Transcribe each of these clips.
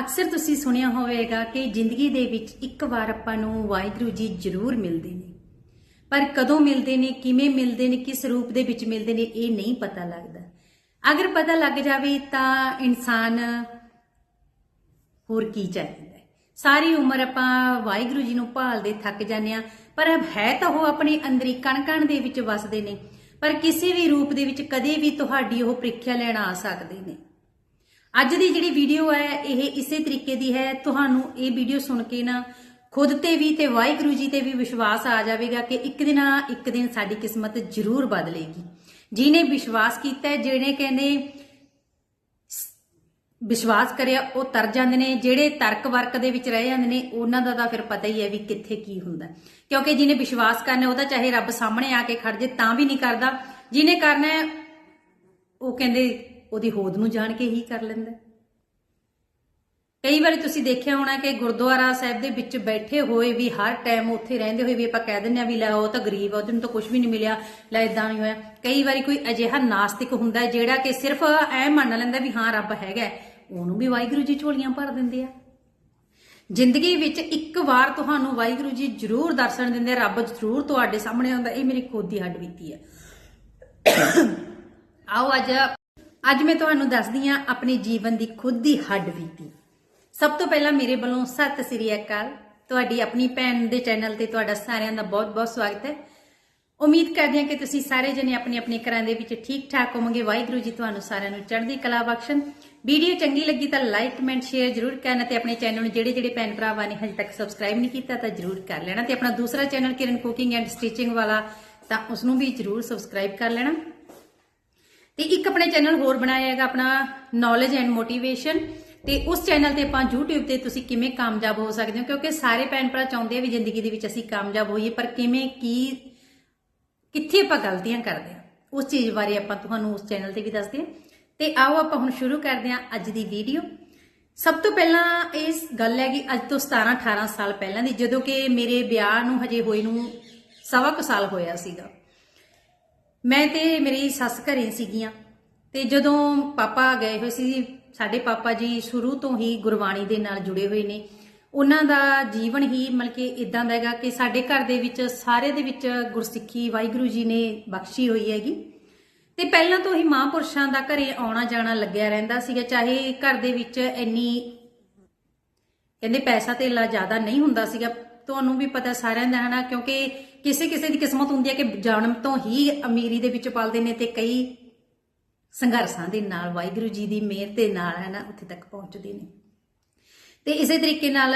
ਅਕਸਰ ਤੁਸੀਂ ਸੁਣਿਆ ਹੋਵੇਗਾ ਕਿ ਜ਼ਿੰਦਗੀ ਦੇ ਵਿੱਚ ਇੱਕ ਵਾਰ ਆਪਾਂ ਨੂੰ ਵਾਹਿਗੁਰੂ ਜੀ ਜ਼ਰੂਰ ਮਿਲਦੇ ਨੇ। ਪਰ ਕਦੋਂ ਮਿਲਦੇ ਨੇ, ਕਿਵੇਂ ਮਿਲਦੇ ਨੇ, ਕਿਸ ਰੂਪ ਦੇ ਵਿੱਚ ਮਿਲਦੇ ਨੇ, ਇਹ ਨਹੀਂ ਪਤਾ ਲੱਗਦਾ। ਅਗਰ ਪਤਾ ਲੱਗ ਜਾਵੇ ਤਾਂ ਇਨਸਾਨ ਹੋਰ ਕੀ ਚਾਹੀਦਾ। ਸਾਰੀ ਉਮਰ ਆਪਾਂ ਵਾਹਿਗੁਰੂ ਜੀ ਨੂੰ ਭਾਲਦੇ ਥੱਕ ਜਾਂਦੇ ਆ ਪਰ ਹੈ ਤਾਂ ਉਹ ਆਪਣੇ ਅੰਦਰੀ ਕਣ-ਕਣ ਦੇ ਵਿੱਚ ਵਸਦੇ ਨੇ। ਪਰ ਕਿਸੇ ਵੀ ਰੂਪ ਦੇ ਵਿੱਚ ਕਦੇ ਵੀ ਤੁਹਾਡੀ ਉਹ ਪ੍ਰੀਖਿਆ ਲੈਣ ਆ ਸਕਦੇ ਨੇ। ਅੱਜ ਦੀ ਜਿਹੜੀ ਵੀਡੀਓ ਹੈ, ਇਹ ਇਸੇ ਤਰੀਕੇ ਦੀ ਹੈ। ਤੁਹਾਨੂੰ ਇਹ ਵੀਡੀਓ ਸੁਣ ਕੇ ਨਾ ਖੁਦ ਤੇ ਵੀ ਤੇ ਵਾਹਿਗੁਰੂ ਜੀ ਤੇ ਵੀ ਵਿਸ਼ਵਾਸ ਆ ਜਾਵੇਗਾ ਕਿ ਇੱਕ ਦਿਨ ਨਾ ਇੱਕ ਦਿਨ ਸਾਡੀ ਕਿਸਮਤ ਜ਼ਰੂਰ ਬਦਲੇਗੀ। ਜਿਨੇ ਵਿਸ਼ਵਾਸ ਕੀਤਾ ਹੈ, ਜਿਹਨੇ ਕਹਿੰਦੇ ਵਿਸ਼ਵਾਸ ਕਰਿਆ, ਉਹ ਤਰ ਜਾਂਦੇ ਨੇ। ਜਿਹੜੇ ਤਰਕ ਵਰਕ ਦੇ ਵਿੱਚ ਰਹਿ ਜਾਂਦੇ ਨੇ, ਉਹਨਾਂ ਦਾ ਤਾਂ ਫਿਰ ਪਤਾ ਹੀ ਹੈ ਵੀ ਕਿੱਥੇ ਕੀ ਹੁੰਦਾ। ਕਿਉਂਕਿ ਜਿਹਨੇ ਵਿਸ਼ਵਾਸ ਕਰਨਾ ਉਹਦਾ ਚਾਹੇ ਰੱਬ ਸਾਹਮਣੇ ਆ ਕੇ ਖੜ ਜੇ, ਤਾਂ ਵੀ ਨਹੀਂ ਕਰਦਾ। ਜਿਹਨੇ ਕਰਨਾ ਉਹ ਕਹਿੰਦੇ ਉਹਦੀ ਹੋਦ ਨੂੰ ਜਾਣ ਕੇ ਹੀ ਕਰ ਲੈਂਦਾ। ਕਈ ਵਾਰੀ ਤੁਸੀਂ ਦੇਖਿਆ ਹੋਣਾ ਕਿ ਗੁਰਦੁਆਰਾ ਸਾਹਿਬ ਦੇ ਵਿੱਚ ਬੈਠੇ ਹੋਏ ਵੀ ਹਰ ਟਾਈਮ ਉੱਥੇ ਰਹਿੰਦੇ ਹੋਏ ਵੀ ਆਪਾਂ ਕਹਿ ਦਿੰਦੇ ਆ ਵੀ ਲੈ ਉਹ ਤਾਂ ਗਰੀਬ ਆ ਉਹਨੂੰ ਤਾਂ ਕੁਝ ਵੀ ਨਹੀਂ ਮਿਲਿਆ, ਲੈ ਇਦਾਂ ਵੀ ਹੋਇਆ। ਕਈ ਵਾਰੀ ਕੋਈ ਅਜਿਹਾ ਨਾਸਤਿਕ ਹੁੰਦਾ ਜਿਹੜਾ ਕਿ ਸਿਰਫ ਐ ਮੰਨ ਲੈਂਦਾ ਵੀ ਹਾਂ, ਰੱਬ ਹੈਗਾ ਉਹਨੂੰ ਵੀ ਵਾਹਿਗੁਰੂ ਜੀ ਝੋਲੀਆਂ ਭਰ ਦਿੰਦੇ ਆ। ਜ਼ਿੰਦਗੀ ਵਿੱਚ ਇੱਕ ਵਾਰ ਤੁਹਾਨੂੰ ਵਾਹਿਗੁਰੂ ਜੀ ਜ਼ਰੂਰ ਦਰਸ਼ਨ ਦਿੰਦੇ ਰੱਬ ਜ਼ਰੂਰ ਤੁਹਾਡੇ ਸਾਹਮਣੇ ਆਉਂਦਾ, ਇਹ ਮੇਰੀ ਖੁਦ ਦੀ ਹੱਡ ਬੀਤੀ ਹੈ ਆਓ ਅੱਜ ਅੱਜ ਮੈਂ ਤੁਹਾਨੂੰ ਦੱਸਦੀ ਹਾਂ ਆਪਣੇ ਜੀਵਨ ਦੀ ਖੁਦ ਦੀ ਹੱਡ ਬੀਤੀ। ਸਭ ਤੋਂ ਪਹਿਲਾਂ ਮੇਰੇ ਵੱਲੋਂ ਸਤਿ ਸ੍ਰੀ ਅਕਾਲ। ਤੁਹਾਡੀ ਆਪਣੀ ਭੈਣ ਦੇ ਚੈਨਲ ਤੇ ਤੁਹਾਡਾ ਸਾਰਿਆਂ ਦਾ ਬਹੁਤ-ਬਹੁਤ ਸਵਾਗਤ ਹੈ। ਉਮੀਦ ਕਰਦੇ ਹਾਂ ਕਿ ਤੁਸੀਂ ਸਾਰੇ ਜਣੇ ਆਪਣੇ ਆਪਣੇ ਘਰਾਂ ਦੇ ਵਿੱਚ ਠੀਕ ਠਾਕ ਹੋਵੋਗੇ। ਵਾਹਿਗੁਰੂ ਜੀ ਤੁਹਾਨੂੰ ਸਾਰਿਆਂ ਨੂੰ ਚੜ੍ਹਦੀ ਕਲਾ ਬਖਸ਼ਣ। ਵੀਡੀਓ ਚੰਗੀ ਲੱਗੀ ਤਾਂ ਲਾਈਕ, ਕਮੈਂਟ, ਸ਼ੇਅਰ ਜ਼ਰੂਰ ਕਰਨਾ ਤੇ ਆਪਣੇ ਚੈਨਲ ਨੂੰ ਜਿਹੜੇ ਜਿਹੜੇ ਭੈਣ ਭਰਾਵਾਂ ਨੇ ਹਜੇ ਤੱਕ ਸਬਸਕ੍ਰਾਈਬ ਨਹੀਂ ਕੀਤਾ ਤਾਂ ਜ਼ਰੂਰ ਕਰ ਲੈਣਾ। ਤੇ ਆਪਣਾ ਦੂਸਰਾ channel Kiran cooking and stitching ਵਾਲਾ ਤਾਂ ਉਸ ਨੂੰ ਵੀ ਜ਼ਰੂਰ ਸਬਸਕ੍ਰਾਈਬ ਕਰ ਲੈਣਾ। ਤੇ ਇੱਕ ਆਪਣੇ ਚੈਨਲ ਹੋਰ ਬਣਾਇਆ ਹੈਗਾ, ਆਪਣਾ ਨੌਲੇਜ ਐਂਡ ਮੋਟੀਵੇਸ਼ਨ ਤੇ ਉਸ ਚੈਨਲ ਤੇ ਆਪਾਂ YouTube ਤੇ ਤੁਸੀਂ ਕਿਵੇਂ ਕਾਮਯਾਬ ਹੋ ਸਕਦੇ ਹੋ? ਕਿਉਂਕਿ ਸਾਰੇ ਭੈਣ ਭਰਾ ਚਾਹੁੰਦੇ ਆ ਵੀ ਜ਼ਿੰਦਗੀ ਦੇ ਵਿੱਚ ਅਸੀਂ ਕਾਮਯਾਬ ਹੋਈਏ, ਪਰ ਕਿਵੇਂ, ਕੀ, ਕਿੱਥੇ ਆਪਾਂ ਗਲਤੀਆਂ ਕਰਦੇ ਹਾਂ? ਉਸ ਚੀਜ਼ ਬਾਰੇ ਆਪਾਂ ਤੁਹਾਨੂੰ ਉਸ ਚੈਨਲ ਤੇ ਵੀ ਦੱਸਦੇ ਹਾਂ। ਤੇ ਆਓ ਆਪਾਂ ਹੁਣ ਸ਼ੁਰੂ ਕਰਦੇ ਹਾਂ ਅੱਜ ਦੀ ਵੀਡੀਓ ਸਭ ਤੋਂ ਪਹਿਲਾਂ ਇਸ ਗੱਲ ਹੈ ਕਿ ਅੱਜ ਤੋਂ 17 18 ਸਾਲ ਪਹਿਲਾਂ ਦੀ, ਜਦੋਂ ਕਿ ਮੇਰੇ ਵਿਆਹ ਨੂੰ ਹਜੇ ਹੋਏ ਨੂੰ ਸਵਾ ਕੁ ਸਾਲ ਹੋਇਆ ਸੀਗਾ। ਮੈਂ ਤੇ ਮੇਰੀ ਸੱਸ ਘਰੇ ਸੀਗੀਆਂ ਤੇ ਜਦੋਂ ਪਾਪਾ ਗਏ ਹੋਏ ਸੀ, ਸਾਡੇ ਪਾਪਾ ਜੀ ਸ਼ੁਰੂ ਤੋਂ ਹੀ ਗੁਰਬਾਣੀ ਦੇ ਨਾਲ ਜੁੜੇ ਹੋਏ ਨੇ। ਉਹਨਾਂ ਦਾ ਜੀਵਨ ਹੀ ਮਤਲਬ ਕਿ ਇਦਾਂ ਦਾ ਹੈਗਾ ਕਿ ਸਾਡੇ ਘਰ ਦੇ ਵਿੱਚ ਸਾਰੇ ਦੇ ਵਿੱਚ ਗੁਰਸਿੱਖੀ ਵਾਹਿਗੁਰੂ ਜੀ ਨੇ ਬਖਸ਼ੀ ਹੋਈ ਹੈਗੀ। ਤੇ ਪਹਿਲਾਂ ਤੋਂ ਹੀ ਮਹਾਂਪੁਰਸ਼ਾਂ ਦਾ ਘਰੇ ਆਉਣਾ ਜਾਣਾ ਲੱਗਿਆ ਰਹਿੰਦਾ ਸੀਗਾ, ਚਾਹੇ ਘਰ ਦੇ ਵਿੱਚ ਇੰਨੀ ਕਹਿੰਦੇ ਪੈਸਾ ਧੇਲਾ ਜ਼ਿਆਦਾ ਨਹੀਂ ਹੁੰਦਾ ਸੀਗਾ। ਤੁਹਾਨੂੰ ਵੀ ਪਤਾ ਸਾਰਿਆਂ ਦਾ ਹਨਾ ਕਿਉਂਕਿ ਕਿਸੇ ਕਿਸੇ ਦੀ ਕਿਸਮਤ ਹੁੰਦੀ ਹੈ ਕਿ ਜਨਮ ਤੋਂ ਹੀ ਅਮੀਰੀ ਦੇ ਵਿੱਚ ਪਲਦੇ ਨੇ ਤੇ ਕਈ ਸੰਘਰਸ਼ਾਂ ਦੇ ਨਾਲ, ਵਾਹਿਗੁਰੂ ਜੀ ਦੀ ਮਿਹਰ ਦੇ ਨਾਲ, ਹੈ ਨਾ, ਉੱਥੇ ਤੱਕ ਪਹੁੰਚਦੇ ਨੇ। ਤੇ ਇਸੇ ਤਰੀਕੇ ਨਾਲ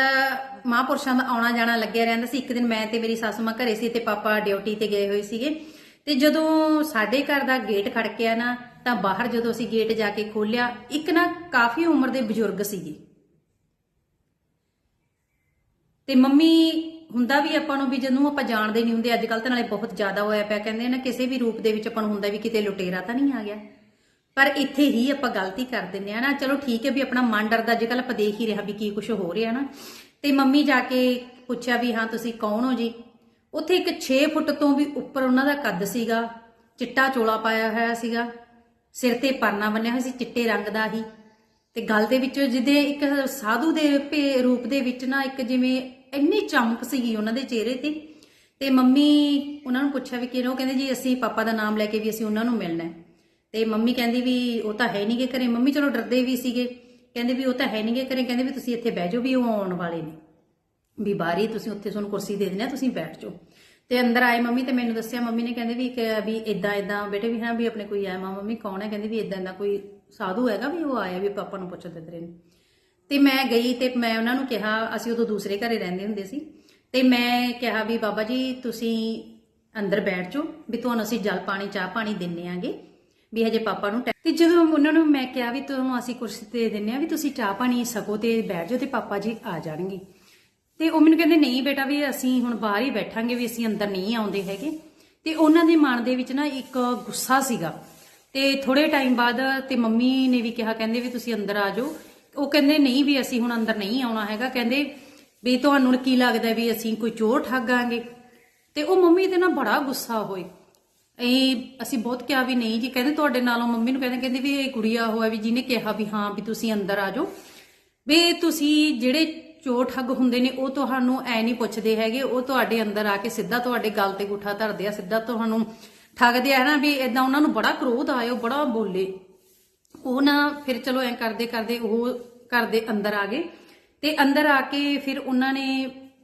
ਮਹਾਂਪੁਰਸ਼ਾਂ ਦਾ ਆਉਣਾ ਜਾਣਾ ਲੱਗਿਆ ਰਹਿੰਦਾ ਸੀ। ਇੱਕ ਦਿਨ ਮੈਂ ਤੇ ਮੇਰੀ ਸੱਸ ਮਾਂ ਘਰੇ ਸੀ ਤੇ ਪਾਪਾ ਡਿਊਟੀ ਤੇ ਗਏ ਹੋਏ ਸੀਗੇ। ਤੇ ਜਦੋਂ ਸਾਡੇ ਘਰ ਦਾ ਗੇਟ ਖੜਕਿਆ ਨਾ, ਤਾਂ ਬਾਹਰ ਜਦੋਂ ਅਸੀਂ ਗੇਟ ਜਾ ਕੇ ਖੋਲਿਆ ਇੱਕ ਨਾ ਕਾਫੀ ਉਮਰ ਦੇ ਬਜ਼ੁਰਗ ਸੀਗੇ। ਤੇ ਮੰਮੀ ਹੁੰਦਾ ਵੀ ਆਪਾਂ ਨੂੰ ਵੀ ਜਦੋਂ ਆਪਾਂ ਜਾਣਦੇ ਨਹੀਂ ਹੁੰਦੇ ਅੱਜ ਕੱਲ ਤਾਂ ਨਾਲੇ ਬਹੁਤ ਜ਼ਿਆਦਾ ਹੋਇਆ ਪਿਆ, ਕਹਿੰਦੇ ਨਾ ਕਿਸੇ ਵੀ ਰੂਪ ਦੇ ਵਿੱਚ ਆਪਾਂ ਨੂੰ ਹੁੰਦਾ ਵੀ ਕਿਤੇ ਲੁਟੇਰਾ ਤਾਂ ਨਹੀਂ ਆ ਗਿਆ। ਪਰ ਇੱਥੇ ਹੀ ਆਪਾਂ ਗਲਤੀ ਕਰ ਦਿੰਦੇ ਆ ਨਾ, ਚਲੋ ਠੀਕ ਹੈ ਵੀ ਆਪਣਾ ਮਨ ਡਰਦਾ ਅੱਜ ਕੱਲ ਆਪਾਂ ਦੇਖ ਹੀ ਰਿਹਾ ਵੀ ਕੀ ਕੁਝ ਹੋ ਰਿਹਾ ਨਾ। ਤੇ ਮੰਮੀ ਜਾ ਕੇ ਪੁੱਛਿਆ ਵੀ, ਹਾਂ, ਤੁਸੀਂ ਕੌਣ ਹੋ ਜੀ? ਉੱਥੇ ਇੱਕ 6 ਫੁੱਟ ਤੋਂ ਵੀ ਉੱਪਰ ਉਹਨਾਂ ਦਾ ਕੱਦ ਸੀਗਾ, ਚਿੱਟਾ ਚੋਲਾ ਪਾਇਆ ਹੋਇਆ ਸੀਗਾ, ਸਿਰ ਤੇ ਪਰਨਾ ਬੰਨਿਆ ਹੋਇਆ ਸੀ, ਚਿੱਟੇ ਰੰਗ ਦਾ ਹੀ। ਤੇ ਗਲ ਦੇ ਵਿੱਚ ਜਿਹਦੇ ਇੱਕ ਸਾਧੂ ਦੇ ਰੂਪ ਦੇ ਵਿੱਚ ਨਾ ਇੱਕ ਜਿਵੇਂ ਇੰਨੀ ਚਮਕ ਸੀਗੀ ਉਹਨਾਂ ਦੇ ਚਿਹਰੇ ਤੇ। ਤੇ ਮੰਮੀ ਉਹਨਾਂ ਨੂੰ ਪੁੱਛਿਆ ਵੀ ਕਿਹਨੂੰ? ਕਹਿੰਦੇ ਜੀ, ਅਸੀਂ ਪਾਪਾ ਦਾ ਨਾਮ ਲੈ ਕੇ ਵੀ ਅਸੀਂ ਉਹਨਾਂ ਨੂੰ ਮਿਲਣਾ ਹੈ। ਤੇ ਮੰਮੀ ਕਹਿੰਦੀ ਵੀ, ਉਹ ਤਾਂ ਹੈ ਨਹੀਂਗੇ ਘਰੇ। ਮੰਮੀ ਚਲੋ ਡਰਦੇ ਵੀ ਸੀਗੇ। ਕਹਿੰਦੇ ਵੀ, ਉਹ ਤਾਂ ਹੈ ਨਹੀਂਗੇ ਘਰੇ। ਕਹਿੰਦੇ ਵੀ, ਤੁਸੀਂ ਇੱਥੇ ਬਹਿ ਜਾਓ ਵੀ ਉਹ ਆਉਣ ਵਾਲੇ ਨੇ। ਵੀ ਬਾਹਰ ਤੁਸੀਂ ਉੱਥੇ ਤੁਹਾਨੂੰ ਕੁਰਸੀ ਦੇ ਦਿੰਦੇ ਆ, ਤੁਸੀਂ ਬੈਠ ਜਾਓ। ਤੇ ਅੰਦਰ ਆਏ ਮੰਮੀ ਤੇ ਮੈਨੂੰ ਦੱਸਿਆ, ਮੰਮੀ ਨੇ ਕਹਿੰਦੇ ਵੀ ਕਿ ਵੀ ਇਦਾਂ ਇਦਾਂ ਬੇਟੇ ਵੀ ਹਾਂ ਵੀ ਆਪਣੇ ਕੋਈ ਆਇਆ। ਮਾਂ ਮੰਮੀ ਕੌਣ ਹੈ? ਕਹਿੰਦੇ ਵੀ ਇਦਾਂ ਦਾ ਕੋਈ ਸਾਧੂ ਹੈਗਾ ਵੀ ਉਹ ਆਇਆ ਵੀ ਪਾਪਾ ਨੂੰ ਪੁੱਛਦੇ ਤੇਰੇ ਨੂੰ। ਤੇ ਮੈਂ ਗਈ ਤੇ ਮੈਂ ਉਹਨਾਂ ਨੂੰ ਕਿਹਾ, ਅਸੀਂ ਉਦੋਂ ਦੂਸਰੇ ਘਰੇ ਰਹਿੰਦੇ ਹੁੰਦੇ ਸੀ। ਤੇ ਮੈਂ ਕਿਹਾ ਵੀ, ਬਾਬਾ ਜੀ, ਤੁਸੀਂ ਅੰਦਰ ਬੈਠ ਜਾਓ, ਵੀ ਤੁਹਾਨੂੰ ਅਸੀਂ ਜਲ ਪਾਣੀ, ਚਾਹ ਪਾਣੀ ਦਿੰਨੇ ਆਂਗੇ। ਵੀ ਹਜੇ ਪਾਪਾ ਨੂੰ ਟੈ- ਤੇ ਜਦੋਂ ਉਹਨਾਂ ਨੂੰ ਮੈਂ ਕਿਹਾ ਵੀ, ਤੁਹਾਨੂੰ ਅਸੀਂ ਕੁਰਸੀ ਤੇ ਦਿੰਨੇ ਆ, ਵੀ ਤੁਸੀਂ ਚਾਹ ਪਾਣੀ ਸਕੋ ਤੇ ਬੈਠ ਜਾਓ ਤੇ ਪਾਪਾ ਜੀ ਆ ਜਾਣਗੇ। ਤੇ ਉਹ ਮੈਨੂੰ ਕਹਿੰਦੇ, ਨਹੀਂ ਬੇਟਾ ਵੀ ਅਸੀਂ ਹੁਣ ਬਾਹਰ ਹੀ ਬੈਠਾਂਗੇ, ਵੀ ਅਸੀਂ ਅੰਦਰ ਨਹੀਂ ਆਉਂਦੇ ਹੈਗੇ। ਤੇ ਉਹਨਾਂ ਦੇ ਮਨ ਦੇ ਵਿੱਚ ਨਾ ਇੱਕ ਗੁੱਸਾ ਸੀਗਾ। ਤੇ ਥੋੜੇ ਟਾਈਮ ਬਾਅਦ ਤੇ ਮੰਮੀ ਨੇ ਵੀ ਕਿਹਾ, ਕਹਿੰਦੇ ਵੀ, ਤੁਸੀਂ ਅੰਦਰ ਆ ਜਾਓ ਉਹ ਕਹਿੰਦੇ ਨਹੀਂ ਵੀ ਅਸੀਂ ਹੁਣ ਅੰਦਰ ਨਹੀਂ ਆਉਣਾ ਹੈਗਾ। ਕਹਿੰਦੇ ਵੀ ਤੁਹਾਨੂੰ ਕੀ ਲੱਗਦਾ ਵੀ ਅਸੀਂ ਕੋਈ ਚੋਰ ਠੱਗਾਂਗੇ? ਤੇ ਉਹ ਮੰਮੀ ਦੇ ਨਾਲ ਬੜਾ ਗੁੱਸਾ ਹੋਏ। ਇਹ ਅਸੀਂ ਬਹੁਤ ਕਿਹਾ ਵੀ ਨਹੀਂ ਜੀ। ਕਹਿੰਦੇ ਤੁਹਾਡੇ ਨਾਲੋਂ ਮੰਮੀ ਨੂੰ ਕਹਿੰਦੇ ਕਹਿੰਦੇ ਵੀ ਇਹ ਕੁੜੀਆ ਹੋਇਆ ਵੀ ਜਿਹਨੇ ਕਿਹਾ ਵੀ ਹਾਂ ਵੀ ਤੁਸੀਂ ਅੰਦਰ ਆ ਜਾਓ। ਵੀ ਤੁਸੀਂ ਜਿਹੜੇ ਚੋਰ ਠੱਗ ਹੁੰਦੇ ਨੇ, ਉਹ ਤੁਹਾਨੂੰ ਐ ਨਹੀਂ ਪੁੱਛਦੇ ਹੈਗੇ। ਉਹ ਤੁਹਾਡੇ ਅੰਦਰ ਆ ਕੇ ਸਿੱਧਾ ਤੁਹਾਡੇ ਗੱਲ ਤੇ ਗੁੱਠਾ ਧਰਦੇ ਆ, ਸਿੱਧਾ ਤੁਹਾਨੂੰ ਠੱਗਦੇ ਆ ਨਾ ਵੀ ਇਦਾਂ ਉਹਨਾਂ ਨੂੰ ਬੜਾ ਕ੍ਰੋਧ ਆਇਆ, ਉਹ ਬੜਾ ਬੋਲੇ। ਉਹ ਨਾ ਫਿਰ ਚਲੋ ਐ ਕਰਦੇ ਕਰਦੇ ਉਹ ਘਰ ਦੇ ਅੰਦਰ ਆ ਗਏ ਤੇ ਅੰਦਰ ਆ ਕੇ ਫਿਰ ਉਹਨਾਂ ਨੇ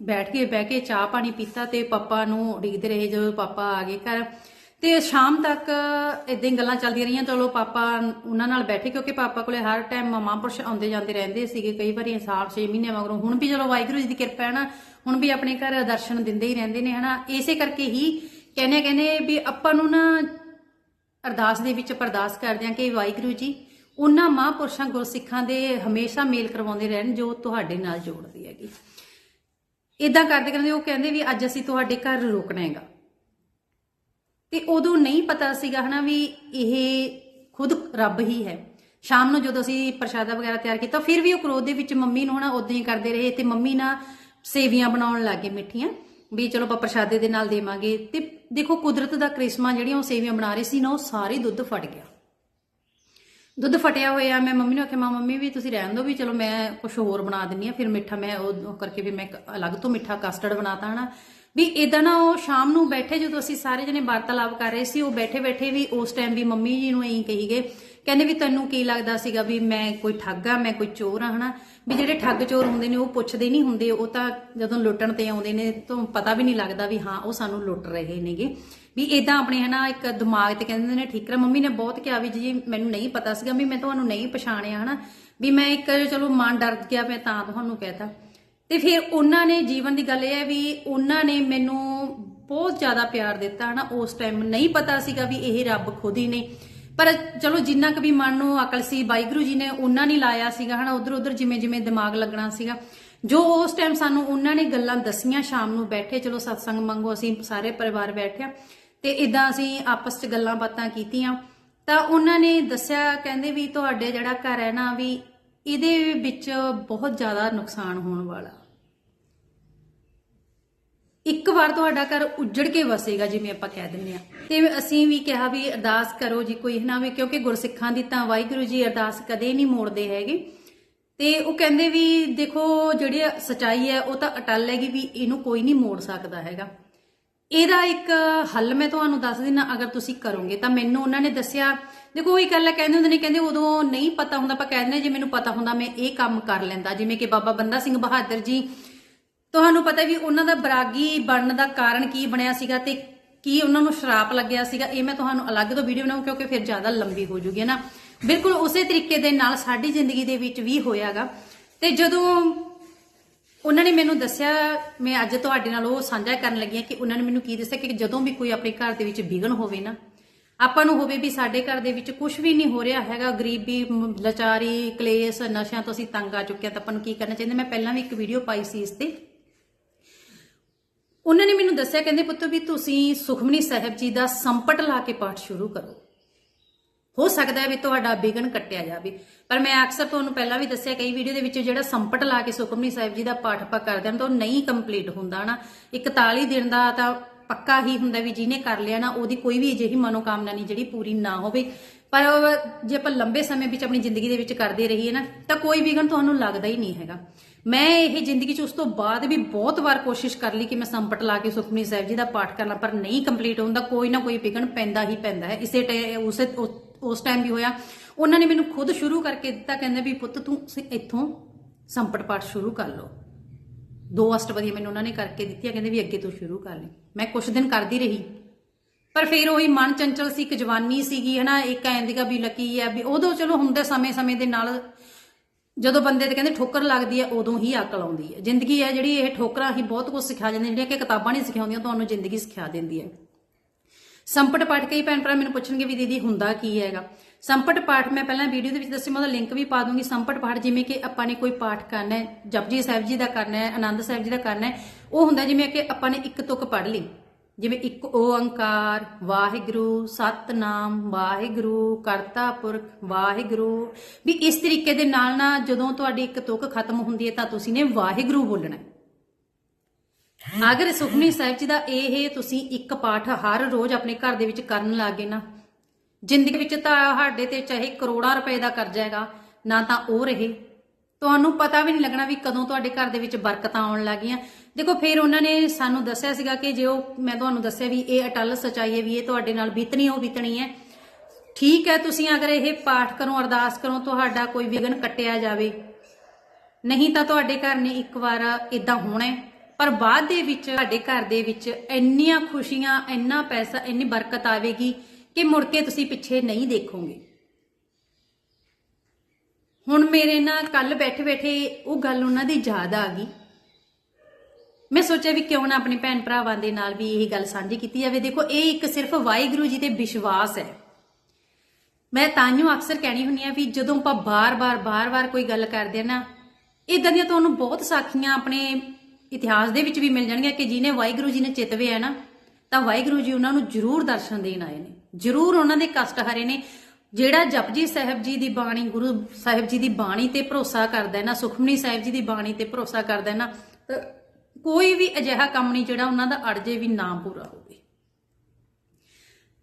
ਬੈਠ ਕੇ, ਬਹਿ ਕੇ ਚਾਹ ਪਾਣੀ ਪੀਤਾ ਤੇ ਪਾਪਾ ਨੂੰ ਉਡੀਕਦੇ ਰਹੇ ਜਦੋਂ ਪਾਪਾ ਆ ਗਏ ਘਰ। ਤੇ ਸ਼ਾਮ ਤੱਕ ਇਦਾਂ ਹੀ ਗੱਲਾਂ ਚੱਲਦੀਆਂ ਰਹੀਆਂ। ਚਲੋ ਪਾਪਾ ਉਹਨਾਂ ਨਾਲ ਬੈਠੇ ਕਿਉਂਕਿ ਪਾਪਾ ਕੋਲੇ ਹਰ ਟਾਈਮ ਮਹਾਂਪੁਰਸ਼ ਆਉਂਦੇ ਜਾਂਦੇ ਰਹਿੰਦੇ ਸੀਗੇ। ਕਈ ਵਾਰੀ ਸਾਲ 6 ਮਹੀਨੇ ਮਗਰੋਂ ਹੁਣ ਵੀ ਚਲੋ ਵਾਹਿਗੁਰੂ ਜੀ ਦੀ ਕਿਰਪਾ ਹੈ ਨਾ, ਹੁਣ ਵੀ ਆਪਣੇ ਘਰ ਦਰਸ਼ਨ ਦਿੰਦੇ ਹੀ ਰਹਿੰਦੇ ਨੇ ਹਨਾ ਇਸੇ ਕਰਕੇ ਹੀ ਕਹਿੰਦੇ ਕਹਿੰਦੇ ਵੀ ਆਪਾਂ ਨੂੰ ਨਾ ਅਰਦਾਸ ਦੇ ਵਿੱਚ ਪਰਦਾਸ ਕਰਦੇ ਹਾਂ ਕਿ ਵਾਹਿਗੁਰੂ ਜੀ ਉਹਨਾਂ ਮਹਾਂਪੁਰਸ਼ਾਂ ਗੁਰਸਿੱਖਾਂ ਦੇ ਹਮੇਸ਼ਾ ਮੇਲ ਕਰਵਾਉਂਦੇ ਰਹਿਣ ਜੋ ਤੁਹਾਡੇ ਨਾਲ ਜੋੜਦੀ ਹੈਗੀ। ਇਦਾਂ ਕਰਦੇ ਕਰਦੇ ਉਹ ਕਹਿੰਦੇ ਵੀ ਅੱਜ ਅਸੀਂ ਤੁਹਾਡੇ ਘਰ ਰੁਕਣਾ ਹੈਗਾ। ਤੇ ਉਦੋਂ ਨਹੀਂ ਪਤਾ ਸੀਗਾ ਹਨਾ ਵੀ ਇਹ ਖੁਦ ਰੱਬ ਹੀ ਹੈ। ਸ਼ਾਮ ਨੂੰ ਜਦੋਂ ਅਸੀਂ ਪ੍ਰਸ਼ਾਦਾ ਵਗੈਰਾ ਤਿਆਰ ਕੀਤਾ, ਫਿਰ ਵੀ ਉਹ ਕ੍ਰੋਧ ਦੇ ਵਿੱਚ ਮੰਮੀ ਨੂੰ ਹਨਾ ਉਦਾਂ ਹੀ ਕਰਦੇ ਰਹੇ ਤੇ ਮੰਮੀ ਨਾ ਸੇਵੀਆਂ ਬਣਾਉਣ ਲੱਗੇ ਮਿੱਠੀਆਂ, ਵੀ ਚਲੋ ਆਪਾਂ ਪ੍ਰਸ਼ਾਦੇ ਦੇ ਨਾਲ ਦੇਵਾਂਗੇ। ਤੇ ਦੇਖੋ ਕੁਦਰਤ ਦਾ ਕ੍ਰਿਸ਼ਮਾ ਜਿਹੜੀਆਂ ਉਹ ਸੇਵੀਆਂ ਬਣਾ ਰਹੇ ਸੀ ਨਾ, ਉਹ ਸਾਰੇ ਦੁੱਧ ਫਟ ਗਿਆ। ਦੁੱਧ ਫਟਿਆ ਹੋਇਆ, ਮੈਂ ਮੰਮੀ ਨੂੰ ਆਖਿਆ, ਮਾਂ, ਮੰਮੀ ਵੀ ਤੁਸੀਂ ਰਹਿਣ ਦਿਓ ਵੀ, ਚਲੋ ਮੈਂ ਕੁਝ ਹੋਰ ਬਣਾ ਦਿੰਨੀ ਆ। ਫਿਰ ਮਿੱਠਾ ਮੈਂ ਉਹ ਕਰਕੇ ਵੀ ਮੈਂ ਇੱਕ ਅਲੱਗ ਤੋਂ ਮਿੱਠਾ ਕਸਟਰਡ ਬਣਾਤਾ ਹਨਾ। ਵੀ ਇਦਾਂ ਨਾ ਉਹ ਸ਼ਾਮ ਨੂੰ ਬੈਠੇ ਜਦੋਂ ਅਸੀਂ ਸਾਰੇ ਜਣੇ ਵਾਰਤਾਲਾਪ ਕਰ ਰਹੇ ਸੀ, ਉਹ ਬੈਠੇ ਬੈਠੇ ਵੀ ਉਸ ਟਾਈਮ ਵੀ ਮੰਮੀ ਜੀ ਨੂੰ ਇਹੀ ਕਹੀ ਗਏ ਕਹਿੰਦੇ ਵੀ ਤੈਨੂੰ ਕੀ ਲੱਗਦਾ ਸੀਗਾ ਵੀ ਮੈਂ ਕੋਈ ਠੱਗ ਆ, ਮੈਂ ਕੋਈ ਚੋਰ ਆ, ਹਨਾ? ਵੀ ਜਿਹੜੇ ਠੱਗ ਚੋਰ ਹੁੰਦੇ ਨੇ, ਉਹ ਪੁੱਛਦੇ ਨਹੀਂ ਹੁੰਦੇ, ਉਹ ਤਾਂ ਜਦੋਂ ਲੁੱਟਣ ਤੇ ਆਉਂਦੇ ਨੇ, ਤਾਂ ਪਤਾ ਵੀ ਨਹੀਂ ਲੱਗਦਾ ਵੀ ਹਾਂ, ਉਹ ਸਾਨੂੰ ਲੁੱਟ ਰਹੇ ਨੇਗੇ। ਵੀ ਇਦਾਂ ਆਪਣੇ, ਹਨਾ, ਇੱਕ ਦਿਮਾਗ ਤੇ ਕਹਿੰਦੇ ਨੇ, ਠੀਕ ਹੈ ਮੰਮੀ ਨੇ ਬਹੁਤ ਕਿਹਾ ਵੀ ਜੀ, ਮੈਨੂੰ ਨਹੀਂ ਪਤਾ ਸੀਗਾ ਵੀ ਮੈਂ ਤੁਹਾਨੂੰ ਨਹੀਂ ਪਛਾਣਿਆ, ਹਨਾ? ਵੀ ਮੈਂ ਇੱਕ, ਚਲੋ, ਮਨ ਡਰ ਗਿਆ ਮੈਂ ਤਾਂ ਤੁਹਾਨੂੰ ਕਹਿਤਾ। ਤੇ ਫਿਰ ਉਹਨਾਂ ਨੇ, ਜੀਵਨ ਦੀ ਗੱਲ ਇਹ ਹੈ ਵੀ ਉਹਨਾਂ ਨੇ ਮੈਨੂੰ ਬਹੁਤ ਜ਼ਿਆਦਾ ਪਿਆਰ ਦਿੱਤਾ, ਹਨਾ? ਉਸ ਟਾਈਮ ਨਹੀਂ ਪਤਾ ਸੀਗਾ ਵੀ ਇਹ ਰੱਬ ਖੁਦ ਹੀ ਨੇ। ਪਰ ਚਲੋ ਜਿੰਨਾ ਕੁ ਵੀ ਮਨ ਨੂੰ ਅਕਲ ਸੀ, ਵਾਹਿਗੁਰੂ ਜੀ ਨੇ ਉਹਨਾਂ ਨੇ ਲਾਇਆ ਸੀਗਾ, ਹਨਾ ਉਧਰ ਉਧਰ ਜਿਵੇਂ ਜਿਵੇਂ ਦਿਮਾਗ ਲੱਗਣਾ ਸੀਗਾ। ਜੋ ਉਸ ਟਾਈਮ ਸਾਨੂੰ ਉਹਨਾਂ ਨੇ ਗੱਲਾਂ ਦਸੀਆਂ ਸ਼ਾਮ ਨੂੰ ਬੈਠੇ, ਚਲੋ ਸਤਸੰਗ ਮੰਗੋ ਅਸੀਂ ਸਾਰੇ ਪਰਿਵਾਰ ਬੈਠਿਆ, ਤੇ ਇਦਾਂ ਅਸੀਂ ਆਪਸ 'ਚ ਗੱਲਾਂ ਬਾਤਾਂ ਕੀਤੀਆਂ, ਤਾਂ ਉਹਨਾਂ ਨੇ ਦੱਸਿਆ, ਕਹਿੰਦੇ ਵੀ ਤੁਹਾਡੇ ਜਿਹੜਾ ਘਰ ਹੈ ਨਾ, ਵੀ ਇਹਦੇ ਵਿੱਚ ਬਹੁਤ ਜ਼ਿਆਦਾ ਨੁਕਸਾਨ ਹੋਣ ਵਾਲਾ। ਇੱਕ ਵਾਰ ਤੁਹਾਡਾ ਘਰ ਉੱਜੜ ਕੇ ਵਸੇਗਾ ਜਿਵੇਂ ਆਪਾਂ ਕਹਿ ਦਿੰਦੇ ਆ ਤੇ ਅਸੀਂ ਵੀ ਕਿਹਾ ਵੀ ਅਰਦਾਸ ਕਰੋ ਜੀ ਕੋਈ ਨਾ ਵੀ, ਕਿਉਂਕਿ ਗੁਰਸਿੱਖਾਂ ਦੀ ਤਾਂ ਵਾਹਿਗੁਰੂ ਜੀ ਅਰਦਾਸ ਕਦੇ ਨਹੀਂ ਮੋੜਦੇ ਹੈਗੇ। ਤੇ ਉਹ ਕਹਿੰਦੇ ਵੀ ਦੇਖੋ, ਜਿਹੜੀ ਸਚਾਈ ਹੈ, ਉਹ ਤਾਂ ਅਟਲ ਹੈਗੀ ਵੀ ਇਹਨੂੰ ਕੋਈ ਨਹੀਂ ਮੋੜ ਸਕਦਾ ਹੈਗਾ। ਇਹਦਾ ਇੱਕ ਹੱਲ ਮੈਂ ਤੁਹਾਨੂੰ ਦੱਸ ਦਿੰਨਾ ਅਗਰ ਤੁਸੀਂ ਕਰੋਗੇ ਤਾਂ ਮੈਨੂੰ ਉਹਨਾਂ ਨੇ ਦੱਸਿਆ। ਦੇਖੋ, ਉਹੀ ਗੱਲ ਹੈ ਕਹਿੰਦੇ ਹੁੰਦੇ ਨੇ, ਕਹਿੰਦੇ ਉਦੋਂ ਨਹੀਂ ਪਤਾ ਹੁੰਦਾ, ਆਪਾਂ ਕਹਿੰਦੇ ਜੇ ਮੈਨੂੰ ਪਤਾ ਹੁੰਦਾ ਮੈਂ ਇਹ ਕੰਮ ਕਰ ਲੈਂਦਾ। ਜਿਵੇਂ ਕਿ ਬਾਬਾ ਬੰਦਾ ਸਿੰਘ ਬਹਾਦਰ ਜੀ ਤੁਹਾਨੂੰ ਪਤਾ ਵੀ ਉਹਨਾਂ ਦਾ ਬਰਾਗੀ ਬਣਨ ਦਾ ਕਾਰਨ ਕੀ ਬਣਿਆ ਸੀਗਾ ਤੇ ਕੀ ਉਹਨਾਂ ਨੂੰ ਸ਼ਰਾਪ ਲੱਗਿਆ ਸੀਗਾ, ਇਹ ਮੈਂ ਤੁਹਾਨੂੰ ਅਲੱਗ ਤੋਂ ਵੀਡੀਓ ਬਣਾਉਂ ਕਿਉਂਕਿ ਫਿਰ ਜ਼ਿਆਦਾ ਲੰਬੀ ਹੋ ਜੂਗੀ ਨਾ? ਬਿਲਕੁਲ ਉਸੇ ਤਰੀਕੇ ਦੇ ਨਾਲ ਸਾਡੀ ਜ਼ਿੰਦਗੀ ਦੇ ਵਿੱਚ ਵੀ ਹੋਇਆਗਾ। ਤੇ ਜਦੋਂ ਉਹਨਾਂ ਨੇ ਮੈਨੂੰ ਦੱਸਿਆ, ਮੈਂ ਅੱਜ ਤੁਹਾਡੇ ਨਾਲ ਉਹ ਸਾਂਝਾ ਕਰਨ ਲੱਗੀ ਹਾਂ ਕਿ ਉਹਨਾਂ ਨੇ ਮੈਨੂੰ ਕੀ ਦੱਸਿਆ ਕਿ ਜਦੋਂ ਵੀ ਕੋਈ ਆਪਣੇ ਘਰ ਦੇ ਵਿੱਚ ਵਿਗਨ ਹੋਵੇ ਨਾ, ਆਪਾਂ ਨੂੰ ਹੋਵੇ ਵੀ ਸਾਡੇ ਘਰ ਦੇ ਵਿੱਚ ਕੁਝ ਵੀ ਨਹੀਂ ਹੋ ਰਿਹਾ ਹੈਗਾ, ਗਰੀਬੀ, ਮ- ਲਾਚਾਰੀ, ਕਲੇਸ਼, ਨਸ਼ਿਆਂ ਤੋਂ ਅਸੀਂ ਤੰਗ ਆ ਚੁੱਕੇ ਹਾਂ, ਤਾਂ ਆਪਾਂ ਨੂੰ ਕੀ ਕਰਨਾ ਚਾਹੀਦਾ? ਮੈਂ ਪਹਿਲਾਂ ਵੀ ਇੱਕ ਵੀਡੀਓ ਪਾਈ ਸੀ ਇਸ ਤੇ। ਉਹਨਾਂ ਨੇ ਮੈਨੂੰ ਦੱਸਿਆ, ਕਹਿੰਦੇ ਪੁੱਤ ਵੀ ਤੁਸੀਂ ਸੁਖਮਨੀ ਸਾਹਿਬ ਜੀ ਦਾ ਸੰਪਟ ਲਾ ਕੇ ਪਾਠ ਸ਼ੁਰੂ ਕਰੋ। ਹੋ ਸਕਦਾ ਹੈ ਵੀ ਤੁਹਾਡਾ ਵਿਗਨ ਕੱਟਿਆ ਜਾਵੇ। ਪਰ ਮੈਂ ਅਕਸਰ ਤੁਹਾਨੂੰ ਪਹਿਲਾਂ ਵੀ ਦੱਸਿਆ, ਕਈ ਵੀਡੀਓ ਦੇ ਵਿੱਚ ਜਿਹੜਾ ਸੰਪਟ ਲਾ ਕੇ ਸੁਖਮਨੀ ਸਾਹਿਬ ਜੀ ਦਾ ਪਾਠ ਆਪਾਂ ਕਰਦੇ ਹਾਂ ਤਾਂ ਉਹ ਨਹੀਂ ਕੰਪਲੀਟ ਹੁੰਦਾ ਨਾ 41 ਦਿਨ ਦਾ ਤਾਂ ਪੱਕਾ ਹੀ ਹੁੰਦਾ ਵੀ ਜਿਹਨੇ ਕਰ ਲਿਆ ਨਾ, ਉਹਦੀ ਕੋਈ ਵੀ ਅਜਿਹੀ ਮਨੋਕਾਮਨਾ ਨਹੀਂ ਜਿਹੜੀ ਪੂਰੀ ਨਾ ਹੋਵੇ। ਪਰ ਜੇ ਆਪਾਂ ਲੰਬੇ ਸਮੇਂ ਵਿੱਚ ਆਪਣੀ ਜ਼ਿੰਦਗੀ ਦੇ ਵਿੱਚ ਕਰਦੇ ਰਹੀਏ ਨਾ, ਤਾਂ ਕੋਈ ਵਿਗਨ ਤੁਹਾਨੂੰ ਲੱਗਦਾ ਹੀ ਨਹੀਂ ਹੈਗਾ। ਮੈਂ ਇਹ ਜ਼ਿੰਦਗੀ 'ਚ ਉਸ ਤੋਂ ਬਾਅਦ ਵੀ ਬਹੁਤ ਵਾਰ ਕੋਸ਼ਿਸ਼ ਕਰ ਲਈ ਕਿ ਮੈਂ ਸੰਪਟ ਲਾ ਕੇ ਸੁਖਮਨੀ ਸਾਹਿਬ ਜੀ ਦਾ ਪਾਠ ਕਰਨਾ, ਪਰ ਨਹੀਂ ਕੰਪਲੀਟ ਹੁੰਦਾ ਕੋਈ ਨਾ ਕੋਈ ਵਿਗਨ ਪੈਂਦਾ ਹੀ ਪੈਂਦਾ ਹੈ। ਇਸੇ ਟੈ- ਉਸੇ ਉਸ- ਟਾਈਮ ਵੀ ਹੋਇਆ। ਉਹਨਾਂ ਨੇ ਮੈਨੂੰ ਖੁਦ ਸ਼ੁਰੂ ਕਰਕੇ ਦਿੱਤਾ, ਕਹਿੰਦੇ ਵੀ ਪੁੱਤ ਤੂੰ ਇੱਥੋਂ ਸੰਪਟ ਪਾਠ ਸ਼ੁਰੂ ਕਰ ਲਓ। ਦੋ ਅਸ਼ਟਪਦੀਆਂ ਮੈਨੂੰ ਉਹਨਾਂ ਨੇ ਕਰਕੇ ਦਿੱਤੀਆਂ, ਕਹਿੰਦੇ ਵੀ ਅੱਗੇ ਤੋਂ ਸ਼ੁਰੂ ਕਰ ਲਈ। ਮੈਂ ਕੁਝ ਦਿਨ ਕਰਦੀ ਰਹੀ। ਪਰ ਫਿਰ ਉਹੀ ਮਨ ਚੰਚਲ ਸੀ, ਇੱਕ ਜਵਾਨੀ ਸੀਗੀ, ਹਨਾ, ਇੱਕ ਐਂਦੀਗਾ ਵੀ ਲੱਕੀ ਹੈ ਵੀ ਉਦੋਂ ਚਲੋ ਹੁੰਦਾ ਸਮੇਂ-ਸਮੇਂ ਦੇ ਨਾਲ ਜਦੋਂ ਬੰਦੇ ਤੇ ਕਹਿੰਦੇ ਠੋਕਰ ਲੱਗਦੀ ਹੈ, ਉਦੋਂ ਹੀ ਅਕਲ ਆਉਂਦੀ ਹੈ। ਜ਼ਿੰਦਗੀ ਹੈ ਜਿਹੜੀ, ਇਹ ਠੋਕਰਾਂ ਹੀ ਬਹੁਤ ਕੁਝ ਸਿਖਾ ਜਾਂਦੀਆਂ, ਜਿਹੜੀਆਂ ਕਿ ਕਿਤਾਬਾਂ ਨਹੀਂ ਸਿਖਾਉਂਦੀਆਂ, ਤੁਹਾਨੂੰ ਜ਼ਿੰਦਗੀ ਸਿਖਾ ਦਿੰਦੀ ਹੈ। ਸੰਪਟ ਪਾਠ, ਕਈ ਭੈਣ ਭਰਾ ਮੈਨੂੰ ਪੁੱਛਣਗੇ ਵੀ ਦੀਦੀ ਹੁੰਦਾ ਕੀ ਹੈਗਾ? ਸੰਪਟ ਪਾਠ ਮੈਂ ਪਹਿਲਾਂ ਵੀਡੀਓ ਦੇ ਵਿੱਚ ਦੱਸਿਆ ਮੈਂ ਉਹਦਾ ਲਿੰਕ ਵੀ ਪਾ ਦੂੰਗੀ। ਸੰਪਟ ਪਾਠ ਜਿਵੇਂ ਕਿ ਆਪਾਂ ਨੇ ਕੋਈ ਪਾਠ ਕਰਨਾ ਹੈ, ਜਪਜੀ ਸਾਹਿਬ ਜੀ ਦਾ ਕਰਨਾ ਹੈ, ਆਨੰਦ ਸਾਹਿਬ ਜੀ ਦਾ ਕਰਨਾ ਹੈ, ਉਹ ਹੁੰਦਾ ਜਿਵੇਂ ਕਿ ਆਪਾਂ ਨੇ ਇੱਕ ਤੁਕ ਪੜ੍ਹ ਲਈ। ਜਿਵੇਂ ਇੱਕ ਓੰਕਾਰ, ਵਾਹਿਗੁਰੂ, ਸਤਨਾਮ, ਵਾਹਿਗੁਰੂ, ਕਰਤਾ ਪੁਰਖ, ਵਾਹਿਗੁਰੂ। ਵੀ ਇਸ ਤਰੀਕੇ ਦੇ ਨਾਲ ਨਾ ਜਦੋਂ ਤੁਹਾਡੀ ਇੱਕ ਤੁਕ ਖਤਮ ਹੁੰਦੀ ਹੈ ਤਾਂ ਤੁਸੀਂ ਨੇ ਵਾਹਿਗੁਰੂ ਬੋਲਣਾ ਹੈ। ਅਗਰ ਸੁਖਮਨੀ ਸਾਹਿਬ ਜੀ ਦਾ ਇਹ ਤੁਸੀਂ ਇੱਕ ਪਾਠ ਹਰ ਰੋਜ਼ ਆਪਣੇ ਘਰ ਦੇ ਵਿੱਚ ਕਰਨ ਲੱਗੇ ਨਾ, ਜ਼ਿੰਦਗੀ ਵਿੱਚ ਤਾਂ ਸਾਡੇ ਤੇ ਚਾਹੇ ਕਰੋੜਾਂ ਰੁਪਏ ਦਾ ਕਰਜ਼ਾ ਹੈਗਾ, ਨਾ ਤਾਂ ਉਹ ਰਹੇ। ਤੁਹਾਨੂੰ ਪਤਾ ਵੀ ਨਹੀਂ ਲੱਗਣਾ ਵੀ ਕਦੋਂ ਤੁਹਾਡੇ ਘਰ ਦੇ ਵਿੱਚ ਬਰਕਤਾਂ ਆਉਣ ਲੱਗੀਆਂ। ਦੇਖੋ, ਫਿਰ ਉਹਨਾਂ ਨੇ ਸਾਨੂੰ ਦੱਸਿਆ ਸੀਗਾ ਕਿ ਜੇ ਉਹ, ਮੈਂ ਤੁਹਾਨੂੰ ਦੱਸਿਆ ਵੀ ਇਹ ਅਟਲ ਸਚਾਈ ਹੈ, ਵੀ ਇਹ ਤੁਹਾਡੇ ਨਾਲ ਬੀਤਣੀ ਉਹ ਬੀਤਣੀ ਹੈ। ਠੀਕ ਹੈ, ਤੁਸੀਂ ਅਗਰ ਇਹ ਪਾਠ ਕਰੋ, ਅਰਦਾਸ ਕਰੋ, ਤੁਹਾਡਾ ਕੋਈ ਵਿਗਨ ਕੱਟਿਆ ਜਾਵੇ। ਨਹੀਂ ਤਾਂ ਤੁਹਾਡੇ ਘਰ ਨੇ ਇੱਕ ਵਾਰ ਇਦਾਂ ਹੋਣਾ ਪਰ ਬਾਅਦ ਦੇ ਵਿੱਚ, ਤੁਹਾਡੇ ਘਰ ਦੇ ਵਿੱਚ ਇੰਨੀਆਂ ਖੁਸ਼ੀਆਂ, ਇੰਨਾ ਪੈਸਾ, ਇੰਨੀ ਬਰਕਤ ਆਵੇਗੀ ਕਿ ਮੁੜ ਕੇ ਤੁਸੀਂ ਪਿੱਛੇ ਨਹੀਂ ਦੇਖੋਗੇ। ਹੁਣ ਮੇਰੇ ਨਾਲ ਕੱਲ ਬੈਠੇ ਬੈਠੇ ਉਹ ਗੱਲ ਉਹਨਾਂ ਦੀ ਯਾਦ ਆ ਗਈ। ਮੈਂ ਸੋਚਿਆ ਵੀ ਕਿਉਂ ਨਾ ਆਪਣੇ ਭੈਣ ਭਰਾਵਾਂ ਦੇ ਨਾਲ ਵੀ ਇਹ ਗੱਲ ਸਾਂਝੀ ਕੀਤੀ ਜਾਵੇ। ਦੇਖੋ, ਇਹ ਇੱਕ ਸਿਰਫ ਵਾਹਿਗੁਰੂ ਜੀ ਤੇ ਵਿਸ਼ਵਾਸ ਹੈ। ਮੈਂ ਤਾਂਯੂ ਅਕਸਰ ਕਹਿਣੀ ਹੁੰਨੀ ਆ ਵੀ ਜਦੋਂ ਆਪਾਂ ਬਾਰ-ਬਾਰ ਬਾਰ-ਬਾਰ ਕੋਈ ਗੱਲ ਕਰਦੇ ਆ ਨਾ ਇਦਾਂ ਦੀਆਂ ਤੁਹਾਨੂੰ ਬਹੁਤ ਸਾਖੀਆਂ ਆਪਣੇ ਇਤਿਹਾਸ ਦੇ ਵਿੱਚ ਵੀ ਮਿਲ ਜਾਣਗੀਆਂ ਕਿ ਜਿਹਨੇ ਵਾਹਿਗੁਰੂ ਜੀ ਨੇ ਚਿਤਵੇ ਆ ਨਾ, ਤਾਂ ਵਾਹਿਗੁਰੂ ਜੀ ਉਹਨਾਂ ਨੂੰ ਜ਼ਰੂਰ ਦਰਸ਼ਨ ਦੇਣ ਆਏ ਨੇ। ਜ਼ਰੂਰ ਉਹਨਾਂ ਦੇ ਕਸ਼ਟ ਹਰੇ ਨੇ। ਜਿਹੜਾ ਜਪਜੀ ਸਾਹਿਬ ਜੀ ਦੀ ਬਾਣੀ, ਗੁਰੂ ਸਾਹਿਬ ਜੀ ਦੀ ਬਾਣੀ ਤੇ ਭਰੋਸਾ ਕਰਦਾ ਹੈ ਨਾ, ਸੁਖਮਨੀ ਸਾਹਿਬ ਜੀ ਦੀ ਬਾਣੀ ਤੇ ਭਰੋਸਾ ਕਰਦਾ ਹੈ ਨਾ, ਤਾਂ ਕੋਈ ਵੀ ਅਜਿਹਾ ਕੰਮ ਨਹੀਂ ਜਿਹੜਾ ਉਹਨਾਂ ਦਾ ਅੜਜੇ ਵੀ ਨਾ ਪੂਰਾ ਹੋਵੇ।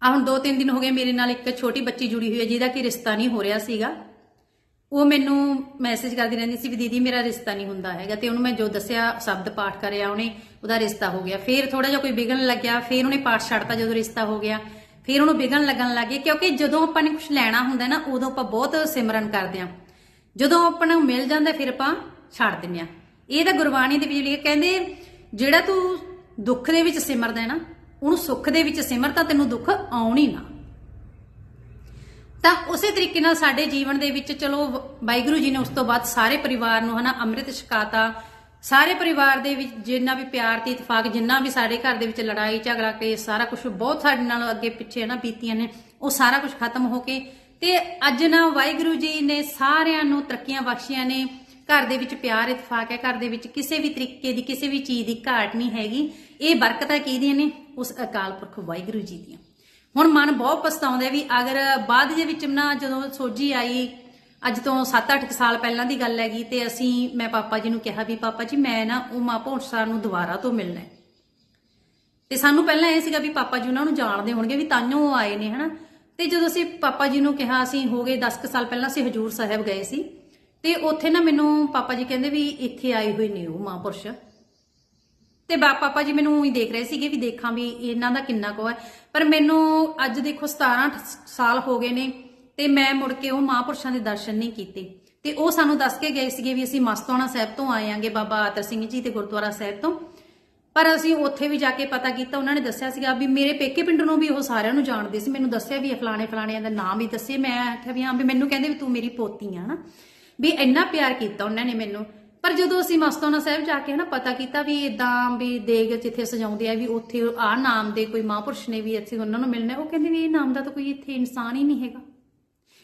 ਆ ਹੁਣ ਦੋ ਤਿੰਨ ਦਿਨ ਹੋ ਗਏ ਮੇਰੇ ਨਾਲ ਇੱਕ ਛੋਟੀ ਬੱਚੀ ਜੁੜੀ ਹੋਈ ਹੈ ਜਿਹਦਾ ਕਿ ਰਿਸ਼ਤਾ ਨਹੀਂ ਹੋ ਰਿਹਾ ਸੀਗਾ। ਉਹ ਮੈਨੂੰ ਮੈਸੇਜ ਕਰਦੀ ਰਹਿੰਦੀ ਸੀ ਵੀ ਦੀਦੀ ਮੇਰਾ ਰਿਸ਼ਤਾ ਨਹੀਂ ਹੁੰਦਾ ਹੈਗਾ ਤੇ ਉਹਨੂੰ ਮੈਂ ਜੋ ਦੱਸਿਆ, ਸ਼ਬਦ ਪਾਠ ਕਰਿਆ ਉਹਨੇ, ਉਹਦਾ ਰਿਸ਼ਤਾ ਹੋ ਗਿਆ। ਫਿਰ ਥੋੜਾ ਜਿਹਾ ਕੋਈ ਵਿਗਣ ਲੱਗਿਆ, ਫਿਰ ਉਹਨੇ ਪਾਠ ਛੱਡਤਾ ਜਦੋਂ ਰਿਸ਼ਤਾ ਹੋ ਗਿਆ। ਫਿਰ ਉਹਨੂੰ ਵਿਗਣ ਲੱਗਣ ਲੱਗੇ ਕਿਉਂਕਿ ਜਦੋਂ ਆਪਾਂ ਨੇ ਕੁਝ ਲੈਣਾ ਹੁੰਦਾ ਨਾ, ਉਦੋਂ ਆਪਾਂ ਬਹੁਤ ਸਿਮਰਨ ਕਰਦੇ ਆ ਜਦੋਂ ਆਪਾਂ ਨੂੰ ਮਿਲ ਜਾਂਦਾ ਫਿਰ ਆਪਾਂ ਛੱਡ ਦਿੰਦੇ ਆ ਇਹ ਤਾਂ ਗੁਰਬਾਣੀ ਦੇ ਵਿੱਚ ਲਿਖਿਆ, ਕਹਿੰਦੇ ਜਿਹੜਾ ਤੂੰ ਦੁੱਖ ਦੇ ਵਿੱਚ ਸਿਮਰਦਾ ਹੈ ਨਾ, ਉਹਨੂੰ ਸੁੱਖ ਦੇ ਵਿੱਚ ਸਿਮਰ ਤਾਂ ਤੈਨੂੰ ਦੁੱਖ ਆਉਣ ਹੀ ਨਾ। ਤਾਂ ਉਸੇ ਤਰੀਕੇ ਨਾਲ ਸਾਡੇ ਜੀਵਨ ਦੇ ਵਿੱਚ ਚਲੋ, ਵਾਹਿਗੁਰੂ ਜੀ ਨੇ ਉਸ ਤੋਂ ਬਾਅਦ ਸਾਰੇ ਪਰਿਵਾਰ ਨੂੰ ਹਨਾ, ਅੰਮ੍ਰਿਤ ਛਕਾਤਾ। ਸਾਰੇ ਪਰਿਵਾਰ ਦੇ ਵਿੱਚ ਜਿੰਨਾ ਵੀ ਪਿਆਰ ਤੇ ਇਤਫਾਕ, ਜਿੰਨਾ ਵੀ ਸਾਡੇ ਘਰ ਦੇ ਵਿੱਚ ਲੜਾਈ, ਝਗੜਾ ਕੇ ਸਾਰਾ ਕੁਝ ਬਹੁਤ ਸਾਡੇ ਨਾਲ ਅੱਗੇ ਪਿੱਛੇ ਨਾ ਬੀਤੀਆਂ ਨੇ, ਉਹ ਸਾਰਾ ਕੁਝ ਖਤਮ ਹੋ ਕੇ ਤੇ ਅੱਜ ਨਾ ਵਾਹਿਗੁਰੂ ਜੀ ਨੇ ਸਾਰਿਆਂ ਨੂੰ ਤਰੱਕੀਆਂ ਬਖਸ਼ੀਆਂ ਨੇ। ਘਰ ਦੇ ਵਿੱਚ ਪਿਆਰ, ਇਤਫਾਕ ਹੈ, ਘਰ ਦੇ ਵਿੱਚ ਕਿਸੇ ਵੀ ਤਰੀਕੇ ਦੀ, ਕਿਸੇ ਵੀ ਚੀਜ਼ ਦੀ ਘਾਟ ਨਹੀਂ ਹੈਗੀ। ਇਹ ਬਰਕਤਾਂ ਕਿਹਦੀਆਂ ਨੇ? ਉਸ ਅਕਾਲ ਪੁਰਖ ਵਾਹਿਗੁਰੂ ਜੀ ਦੀਆਂ। ਹੁਣ ਮਨ ਬਹੁਤ ਪਛਤਾਉਂਦਾ ਵੀ ਅਗਰ ਬਾਅਦ ਦੇ ਵਿੱਚ ਨਾ ਜਦੋਂ ਸੋਝੀ ਆਈ, ਅੱਜ ਤੋਂ 7-8 ਸਾਲ ਪਹਿਲਾਂ ਦੀ ਗੱਲ ਹੈਗੀ ਤੇ ਅਸੀਂ, ਮੈਂ ਪਾਪਾ ਜੀ ਨੂੰ ਕਿਹਾ ਵੀ, ਪਾਪਾ ਜੀ, ਮੈਂ ਨਾ ਉਹ ਮਾਂ ਭੌਂਸਾ ਨੂੰ ਦੁਬਾਰਾ ਤੋਂ ਮਿਲਣਾ ਤੇ ਸਾਨੂੰ ਪਹਿਲਾਂ ਇਹ ਸੀਗਾ ਵੀ ਪਾਪਾ ਜੀ ਉਹਨਾਂ ਨੂੰ ਜਾਣਦੇ ਹੋਣਗੇ ਵੀ ਤਾਂਿਓ ਉਹ ਆਏ ਨੇ, ਹਨਾ? ਤੇ ਜਦੋਂ ਅਸੀਂ ਪਾਪਾ ਜੀ ਨੂੰ ਕਿਹਾ, ਅਸੀਂ ਹੋ ਗਏ 10 ਕੁ ਸਾਲ ਪਹਿਲਾਂ ਅਸੀਂ ਹਜੂਰ ਸਾਹਿਬ ਗਏ ਸੀ। ਤੇ ਉੱਥੇ ਨਾ ਮੈਨੂੰ ਪਾਪਾ ਜੀ ਕਹਿੰਦੇ ਵੀ ਇੱਥੇ ਆਏ ਹੋਏ ਨੇ ਉਹ ਮਹਾਂਪੁਰਸ਼। ਤੇ ਬਾ ਪਾਪਾ ਜੀ ਮੈਨੂੰ ਹੀ ਦੇਖ ਰਹੇ ਸੀਗੇ ਵੀ ਦੇਖਾਂ ਵੀ ਇਹਨਾਂ ਦਾ ਕਿੰਨਾ ਕੋ ਹੈ। ਪਰ ਮੈਨੂੰ ਅੱਜ ਦੇਖੋ 17 ਸਾਲ ਹੋ ਗਏ ਨੇ ਤੇ ਮੈਂ ਮੁੜ ਕੇ ਉਹ ਮਹਾਂਪੁਰਸ਼ਾਂ ਦੇ ਦਰਸ਼ਨ ਨਹੀਂ ਕੀਤੇ। ਤੇ ਉਹ ਸਾਨੂੰ ਦੱਸ ਕੇ ਗਏ ਸੀਗੇ ਵੀ ਅਸੀਂ ਮਸਤੋਣਾ ਸਾਹਿਬ ਤੋਂ ਆਏ ਆਂਗੇ ਬਾਬਾ ਆਤਰ ਸਿੰਘ ਜੀ ਤੇ ਗੁਰਦੁਆਰਾ ਸਾਹਿਬ ਤੋਂ। ਪਰ ਅਸੀਂ ਉੱਥੇ ਵੀ ਜਾ ਕੇ ਪਤਾ ਕੀਤਾ, ਉਹਨਾਂ ਨੇ ਦੱਸਿਆ ਸੀਗਾ ਵੀ ਮੇਰੇ ਪੇਕੇ ਪਿੰਡ ਨੂੰ ਵੀ ਉਹ ਸਾਰਿਆਂ ਨੂੰ ਜਾਣਦੇ ਸੀ। ਮੈਨੂੰ ਦੱਸਿਆ ਵੀ ਫਲਾਣੇ ਫਲਾਣਿਆਂ ਦਾ ਨਾਮ ਵੀ ਦੱਸੇ। ਮੈਂ ਆਖਿਆ ਵੀ ਹਾਂ ਵੀ ਮੈਨੂੰ ਕਹਿੰਦੇ ਵੀ ਤੂੰ ਮੇਰੀ ਪੋਤੀ ਆ ਨਾ। ਵੀ ਇੰਨਾ ਪਿਆਰ ਕੀਤਾ ਉਹਨਾਂ ਨੇ ਮੈਨੂੰ। ਪਰ ਜਦੋਂ ਅਸੀਂ ਮਸਤੋਨਾ ਸਾਹਿਬ ਜਾ ਕੇ ਹਨਾ ਪਤਾ ਕੀਤਾ ਵੀ ਇਦਾਂ ਵੀ ਦੇਗ ਜਿੱਥੇ ਸਜਾਉਂਦੇ ਆ ਵੀ ਉੱਥੇ ਆਹ ਨਾਮ ਦੇ ਕੋਈ ਮਹਾਂਪੁਰਸ਼ ਨੇ ਵੀ ਅਸੀਂ ਉਹਨਾਂ ਨੂੰ ਮਿਲਣਾ, ਉਹ ਕਹਿੰਦੇ ਵੀ ਇਹ ਨਾਮ ਦਾ ਤਾਂ ਕੋਈ ਇੱਥੇ ਇਨਸਾਨ ਹੀ ਨਹੀਂ ਹੈਗਾ।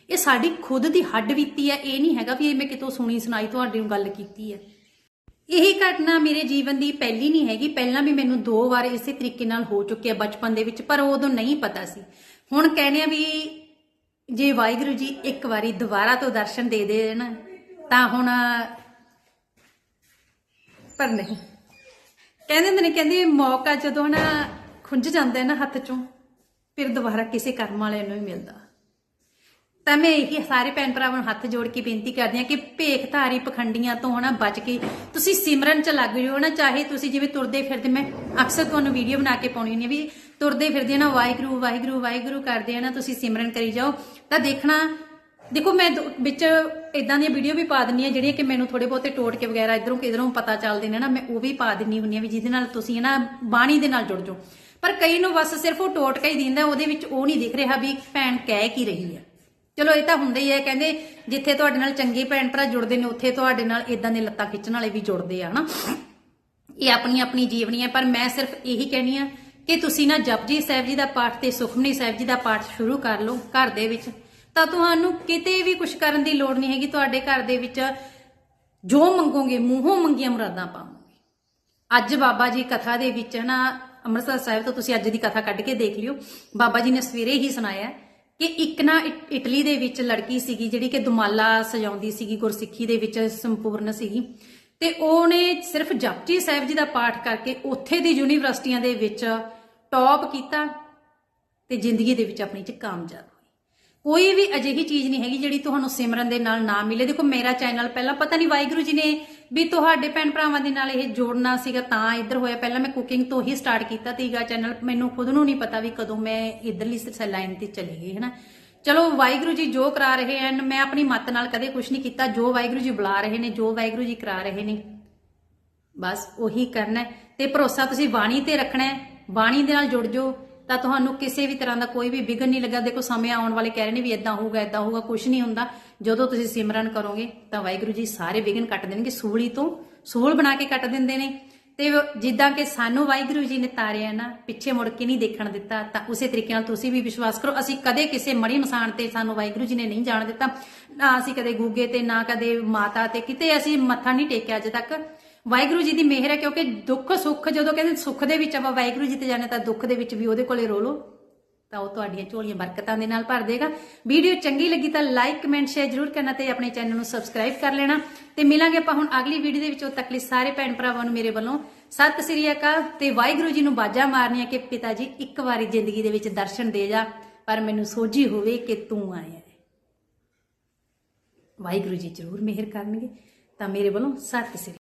ਇਹ ਸਾਡੀ ਖੁਦ ਦੀ ਹੱਡ ਬੀਤੀ ਹੈ ਇਹ ਨਹੀਂ ਹੈਗਾ ਵੀ ਇਹ ਮੈਂ ਕਿਤੋਂ ਸੁਣੀ ਸੁਣਾਈ ਤੁਹਾਡੇ ਨੂੰ ਗੱਲ ਕੀਤੀ ਹੈ ਇਹ ਘਟਨਾ ਮੇਰੇ ਜੀਵਨ ਦੀ ਪਹਿਲੀ ਨਹੀਂ ਹੈਗੀ, ਪਹਿਲਾਂ ਵੀ ਮੈਨੂੰ ਦੋ ਵਾਰ ਇਸੇ ਤਰੀਕੇ ਨਾਲ ਹੋ ਚੁੱਕਿਆ ਬਚਪਨ ਦੇ ਵਿੱਚ, ਪਰ ਉਦੋਂ ਨਹੀਂ ਪਤਾ ਸੀ। ਹੁਣ ਕਹਿੰਦੇ ਆ ਵੀ ਜੇ ਵਾਹਿਗੁਰੂ ਜੀ ਇੱਕ ਵਾਰੀ ਦੁਬਾਰਾ ਤੋਂ ਦਰਸ਼ਨ ਦੇ ਦੇਣ ਤਾਂ ਹੁਣ, ਪਰ ਨਹੀਂ। ਕਹਿੰਦੇ ਹੁੰਦੇ ਨੇ, ਕਹਿੰਦੇ ਮੌਕਾ ਜਦੋਂ ਨਾ ਖੁੰਝ ਜਾਂਦਾ ਨਾ ਹੱਥ ਚੋਂ, ਫਿਰ ਦੁਬਾਰਾ ਕਿਸੇ ਕਰਮ ਵਾਲੇ ਨੂੰ ਹੀ ਮਿਲਦਾ। ਤਾਂ ਮੈਂ ਇਹੀ ਸਾਰੇ ਭੈਣ ਭਰਾਵਾਂ ਨੂੰ ਹੱਥ ਜੋੜ ਕੇ ਬੇਨਤੀ ਕਰਦੀ ਹਾਂ ਕਿ ਭੇਖਧਾਰੀ ਪਖੰਡੀਆਂ ਤੋਂ ਹਨਾ ਬਚ ਕੇ ਤੁਸੀਂ ਸਿਮਰਨ ਚ ਲੱਗ ਜਾਓ ਨਾ, ਚਾਹੇ ਤੁਸੀਂ ਜਿਵੇਂ ਤੁਰਦੇ ਫਿਰਦੇ, ਮੈਂ ਅਕਸਰ ਤੁਹਾਨੂੰ ਵੀਡੀਓ ਬਣਾ ਕੇ ਪਾਉਣੀ ਹੁੰਦੀ ਆ ਵੀ ਤੁਰਦੇ ਫਿਰਦੇ ਨਾ, ਵਾਹਿਗੁਰੂ ਵਾਹਿਗੁਰੂ ਵਾਹਿਗੁਰੂ ਕਰਦੇ ਆ ਨਾ, ਤੁਸੀਂ ਸਿਮਰਨ ਕਰੀ ਜਾਓ। ਤਾਂ ਦੇਖਣਾ ਦੇਖੋ, ਮੈਂ ਦੋ- ਵਿੱਚ ਇਦਾਂ ਦੀਆਂ ਵੀਡੀਓ ਵੀ ਪਾ ਦਿੰਨੀ ਆ ਜਿਹੜੀਆਂ ਕਿ ਮੈਨੂੰ ਥੋੜੇ ਬਹੁਤੇ ਟੋਟਕੇ ਵਗੈਰਾ ਇਧਰੋਂ ਕਿਧਰੋਂ ਪਤਾ ਚੱਲਦੇ ਨੇ ਨਾ, ਮੈਂ ਉਹ ਵੀ ਪਾ ਦਿੰਨੀ ਹੁੰਨੀ ਆ ਵੀ ਜਿਹਦੇ ਨਾਲ ਤੁਸੀਂ ਨਾ, ਬਾਣੀ ਦੇ ਨਾਲ ਜੁੜ ਜਾਓ। ਪਰ ਕਈ ਨੂੰ ਬਸ ਸਿਰਫ ਉਹ ਟੋਟਕਾ ਹੀ ਦਿੰਦਾ, ਉਹਦੇ ਵਿੱਚ ਉਹ ਨਹੀਂ ਦਿਖ ਰਿਹਾ ਵੀ ਭੈਣ ਕਹਿ ਕੀ ਰਹੀ ਹੈ। ਚਲੋ, ਇਹ ਤਾਂ ਹੁੰਦਾ ਹੀ ਹੈ, ਕਹਿੰਦੇ ਜਿੱਥੇ ਤੁਹਾਡੇ ਨਾਲ ਚੰਗੇ ਭੈਣ ਭਰਾ ਜੁੜਦੇ ਨੇ, ਉੱਥੇ ਤੁਹਾਡੇ ਨਾਲ ਇਦਾਂ ਦੇ ਲੱਤਾਂ ਖਿੱਚਣ ਵਾਲੇ ਵੀ ਜੁੜਦੇ ਆ, ਹਨਾ। ਇਹ ਆਪਣੀ ਆਪਣੀ ਜੀਵਨੀ ਹੈ, ਪਰ ਮੈਂ ਸਿਰਫ ਇਹੀ ਕਹਿਣੀ ਆ ਕਿ ਤੁਸੀਂ ਨਾ ਜਪਜੀ ਸਾਹਿਬ ਜੀ ਦਾ ਪਾਠ ਤੇ ਸੁਖਮਨੀ ਸਾਹਿਬ ਜੀ ਦਾ ਪਾਠ ਸ਼ੁਰੂ ਕਰ ਲਓ ਘਰ ਦੇ ਵਿੱਚ। ਤਾਂ ਤੁਹਾਨੂੰ ਕਿਤੇ ਵੀ ਕੁਝ ਕਰਨ ਦੀ ਲੋੜ ਨਹੀਂ ਹੈਗੀ। ਤੁਹਾਡੇ ਘਰ ਦੇ ਵਿੱਚ ਜੋ ਮੰਗੋਗੇ, ਮੂੰਹੋਂ ਮੰਗੀਆਂ ਮੁਰਾਦਾਂ ਪਾਵੋਗੇ। ਅੱਜ ਬਾਬਾ ਜੀ ਕਥਾ ਦੇ ਵਿੱਚ ਨਾ ਅੰਮ੍ਰਿਤਸਰ ਸਾਹਿਬ ਤੋਂ ਤੁਸੀਂ ਅੱਜ ਦੀ ਕਥਾ ਕੱਢ ਕੇ ਦੇਖ ਲਿਓ। ਬਾਬਾ ਜੀ ਨੇ ਸਵੇਰੇ ਹੀ ਸੁਣਾਇਆ ਕਿ ਇੱਕ ਨਾ ਇਟਲੀ ਦੇ ਵਿੱਚ ਲੜਕੀ ਸੀਗੀ, ਜਿਹੜੀ ਕਿ ਦੁਮਾਲਾ ਸਜਾਉਂਦੀ ਸੀਗੀ, ਗੁਰਸਿੱਖੀ ਦੇ ਵਿੱਚ ਸੰਪੂਰਨ ਸੀਗੀ। ਤੇ ਉਹਨੇ ਸਿਰਫ ਜਪਜੀ ਸਾਹਿਬ ਜੀ ਦਾ ਪਾਠ ਕਰਕੇ ਉੱਥੇ ਦੀ ਯੂਨੀਵਰਸਿਟੀਆਂ ਦੇ ਵਿੱਚ ਟੌਪ ਕੀਤਾ ਤੇ ਜ਼ਿੰਦਗੀ ਦੇ ਵਿੱਚ ਆਪਣੀ ਚ ਕਾਮਯਾਬ ਕੋਈ ਵੀ ਅਜਿਹੀ ਚੀਜ਼ ਨਹੀਂ ਹੈਗੀ ਜਿਹੜੀ ਤੁਹਾਨੂੰ ਸਿਮਰਨ ਦੇ ਨਾਲ ਨਾ ਮਿਲੇ। ਦੇਖੋ, ਮੇਰਾ ਚੈਨਲ ਪਹਿਲਾਂ ਪਤਾ ਨਹੀਂ ਵਾਹਿਗੁਰੂ ਜੀ ਨੇ ਵੀ ਤੁਹਾਡੇ ਭੈਣ ਭਰਾਵਾਂ ਦੇ ਨਾਲ ਇਹ ਜੋੜਨਾ ਸੀਗਾ, ਤਾਂ ਇੱਧਰ ਹੋਇਆ। ਪਹਿਲਾਂ ਮੈਂ ਕੁਕਿੰਗ ਤੋਂ ਹੀ ਸਟਾਰਟ ਕੀਤਾ ਤੀਗਾ ਚੈਨਲ ਮੈਨੂੰ ਖੁਦ ਨੂੰ ਨਹੀਂ ਪਤਾ ਵੀ ਕਦੋਂ ਮੈਂ ਇਧਰਲੀ ਲਾਈਨ ਤੇ ਚਲੀ ਗਈ ਹੈ ਨਾ ਚਲੋ, ਵਾਹਿਗੁਰੂ ਜੀ ਜੋ ਕਰਾ ਰਹੇ ਹਨ, ਮੈਂ ਆਪਣੀ ਮੱਤ ਨਾਲ ਕਦੇ ਕੁਝ ਨਹੀਂ ਕੀਤਾ। ਜੋ ਵਾਹਿਗੁਰੂ ਜੀ ਬੁਲਾ ਰਹੇ ਨੇ, ਜੋ ਵਾਹਿਗੁਰੂ ਜੀ ਕਰਾ ਰਹੇ ਨੇ, ਬਸ ਉਹੀ ਕਰਨਾ ਹੈ। ਤੇ ਭਰੋਸਾ ਤੁਸੀਂ ਬਾਣੀ ਤੇ ਰੱਖਣਾ ਬਾਣੀ ਦੇ ਨਾਲ ਜੁੜ ਜਾਓ। ਤਾਂ ਤੁਹਾਨੂੰ ਕਿਸੇ ਵੀ ਤਰ੍ਹਾਂ ਦਾ ਕੋਈ ਵੀ ਵਿਘਨ ਨਹੀਂ ਲੱਗਾ। ਦੇਖੋ, ਸਮੇਂ ਆਉਣ ਵਾਲੇ ਕਹਿ ਰਹੇ ਨੇ ਵੀ ਇਦਾਂ ਹੋਊਗਾ ਇਦਾਂ ਹੋਊਗਾ ਕੁਝ ਨਹੀਂ ਹੁੰਦਾ। ਜਦੋਂ ਤੁਸੀਂ ਸਿਮਰਨ ਕਰੋਗੇ ਤਾਂ ਵਾਹਿਗੁਰੂ ਜੀ ਸਾਰੇ ਵਿਘਨ ਕੱਟ ਦੇਣਗੇ। ਸੂਲੀ ਤੋਂ ਸੂਲ ਬਣਾ ਕੇ ਕੱਟ ਦਿੰਦੇ ਨੇ। ਤੇ ਜਿੱਦਾਂ ਕਿ ਸਾਨੂੰ ਵਾਹਿਗੁਰੂ ਜੀ ਨੇ ਤਾਰਿਆ ਨਾ, ਪਿੱਛੇ ਮੁੜ ਕੇ ਨਹੀਂ ਦੇਖਣ ਦਿੱਤਾ, ਤਾਂ ਉਸੇ ਤਰੀਕੇ ਨਾਲ ਤੁਸੀਂ ਵੀ ਵਿਸ਼ਵਾਸ ਕਰੋ। ਅਸੀਂ ਕਦੇ ਕਿਸੇ ਮੜੀ ਮਸਾਨ ਤੇ ਸਾਨੂੰ ਵਾਹਿਗੁਰੂ ਜੀ ਨੇ ਨਹੀਂ ਜਾਣ ਦਿੱਤਾ। ਨਾ ਅਸੀਂ ਕਦੇ ਗੂਗੇ ਤੇ, ਨਾ ਕਦੇ ਮਾਤਾ ਤੇ, ਕਿਤੇ ਅਸੀਂ ਮੱਥਾ ਨਹੀਂ ਟੇਕਿਆ ਅਜੇ ਤੱਕ। ਵਾਹਿਗੁਰੂ ਜੀ ਦੀ ਮਿਹਰ ਹੈ ਕਿਉਂਕਿ ਦੁੱਖ ਸੁੱਖ ਜਦੋਂ ਕਹਿੰਦੇ ਸੁੱਖ ਦੇ ਵਿੱਚ ਆਪਾਂ ਵਾਹਿਗੁਰੂ ਜੀ ਤੇ ਜਾਣੇ ਤਾਂ ਦੁੱਖ ਦੇ ਵਿੱਚ ਵੀ ਉਹਦੇ ਕੋਲੇ ਰੋ ਲਓ। ਤਾਂ ਉਹ ਤੁਹਾਡੀਆਂ ਝੋਲੀਆਂ ਬਰਕਤਾਂ ਦੇ ਨਾਲ ਭਰ ਦੇਗਾ। ਵੀਡੀਓ ਚੰਗੀ ਲੱਗੀ ਤਾਂ ਲਾਈਕ ਕਮੈਂਟ ਸ਼ੇਅਰ ਜ਼ਰੂਰ ਕਰਨਾ ਤੇ ਆਪਣੇ ਚੈਨਲ ਨੂੰ ਸਬਸਕ੍ਰਾਈਬ ਕਰ ਲੈਣਾ। ਤੇ ਮਿਲਾਂਗੇ ਆਪਾਂ ਹੁਣ ਅਗਲੀ ਵੀਡੀਓ ਦੇ ਵਿੱਚ। ਉਦੋਂ ਤੱਕ ਲਈ ਸਾਰੇ ਭੈਣ ਭਰਾਵਾਂ ਨੂੰ ਮੇਰੇ ਵੱਲੋਂ ਸਤਿ ਸ੍ਰੀ ਅਕਾਲ ਤੇ ਵਾਹਿਗੁਰੂ ਜੀ ਨੂੰ ਬਾਜਾ ਮਾਰਨੀਆਂ ਕਿ ਪਿਤਾ ਜੀ ਇੱਕ ਵਾਰੀ ਜ਼ਿੰਦਗੀ ਦੇ ਵਿੱਚ ਦਰਸ਼ਨ ਦੇ ਜਾ, ਪਰ ਮੈਨੂੰ ਸੋਝੀ ਹੋਵੇ ਕਿ ਤੂੰ ਆਇਆ ਵਾਹਿਗੁਰੂ ਜੀ ਜ਼ਰੂਰ ਮਿਹਰ ਕਰਨਗੇ। ਤਾਂ ਮੇਰੇ ਵੱਲੋਂ ਸਤਿ ਸ੍ਰੀ